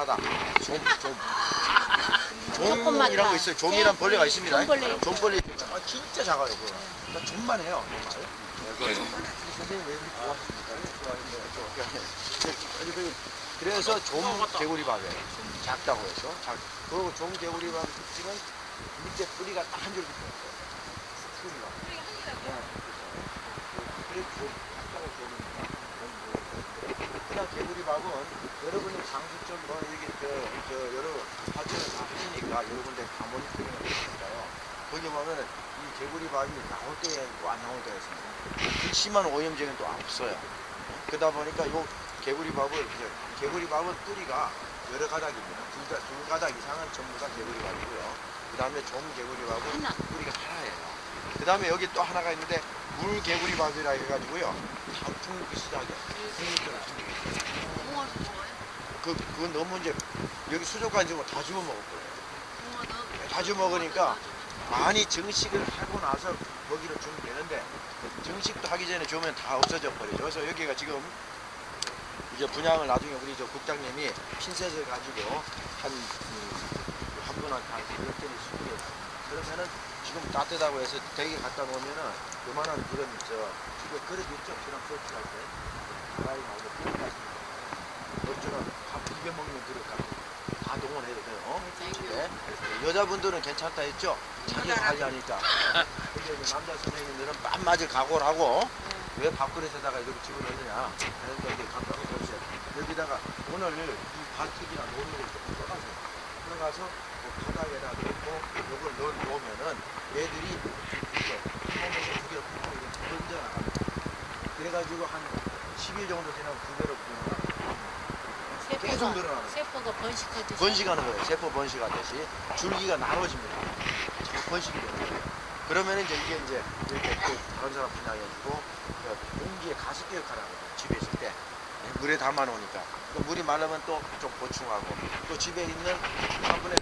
하다. 좀, 좀. 조금만 더. 있어요. 좀이란 벌레가 있습니다. 좀벌레. 좀벌레. 아, 진짜 작아요. 그거. 그러니까 좀만 해요. 네, 그래서 좀 개구리밥이에요. 작다고 해서. 작. 그리고 좀 개구리밥 특징은 밑에 뿌리가 딱 한줄 붙어요. 뿌리가. 네. 그래서 좀 작다고 좀입니다. 개구리밥은 여러분이 장수점 뭐 이게 저, 저 여러 사진을 다 하시니까 여러 군데 다 모니터링을 하시니까요. 거기 보면은 이 개구리 밥이 나올 때가 있고 안 나올 때가 있습니다. 그 심한 오염제는 또 없어요. 그러다 보니까 요 개구리 밥을 이제 개구리 밥은 뿌리가 여러 가닥입니다. 두, 가- 두 가닥 이상은 전부 다 개구리 밥이고요. 그 다음에 좀 개구리 밥은 하나. 뿌리가 하나예요. 그 다음에 여기 또 하나가 있는데 물 개구리 밥이라 해가지고요. 단풍 비슷하게 그, 그건 너무 이제 여기 수족관 지금 다 집어 먹을 거예요. 다 집어 먹으니까 많이 정식을 하고 나서 먹이를 주면 되는데 정식도 하기 전에 주면 다 없어져 버리죠. 그래서 여기가 지금 이제 분양을 나중에 우리 저 국장님이 핀셋을 가지고 한, 음, 한 분한테 한 100개를 수급해 그러면은 지금 따뜻하고 해서 대게 갖다 놓으면은 요만한 그런 저 그릇 있죠? 그런 소스 할 때. 가라이 말고 그릇 같은 거. 어쩌면 밥 비벼 먹는 그릇 같은 거. 다 동원해도 돼요. 집에. 여자분들은 괜찮다 했죠? 자기가 관리하니까. 근데 이제 남자 선생님들은 빤 맞을 각오를 하고 왜 밥그릇에다가 이렇게 집어넣느냐 하는데 이제 감독님 보세요. 여기다가 오늘 이 노는 걸 조금 떠가세요. 들어가서 그 바닥에다 놓고 이걸 넣어 놓으면은 얘들이 이렇게 한 번에 두 개를 팍 이렇게 던져나갑니다. 그래가지고 한 10일 정도 지나면 두 개로 늘 어나요. 계속 늘어나는 거예요. 세포가 번식하듯이. 번식하는 거예요. 세포 번식하듯이 줄기가 나눠집니다. 자꾸 번식이 되는 거예요. 그러면 이제 이게 이제 이렇게 또 다른 사람 분양해주고 그 공기에 가습기 역할을 하거든요. 집에 있을 때 물에 담아 놓으니까 또 물이 마르면 또 좀 보충하고 또 집에 있는 화분에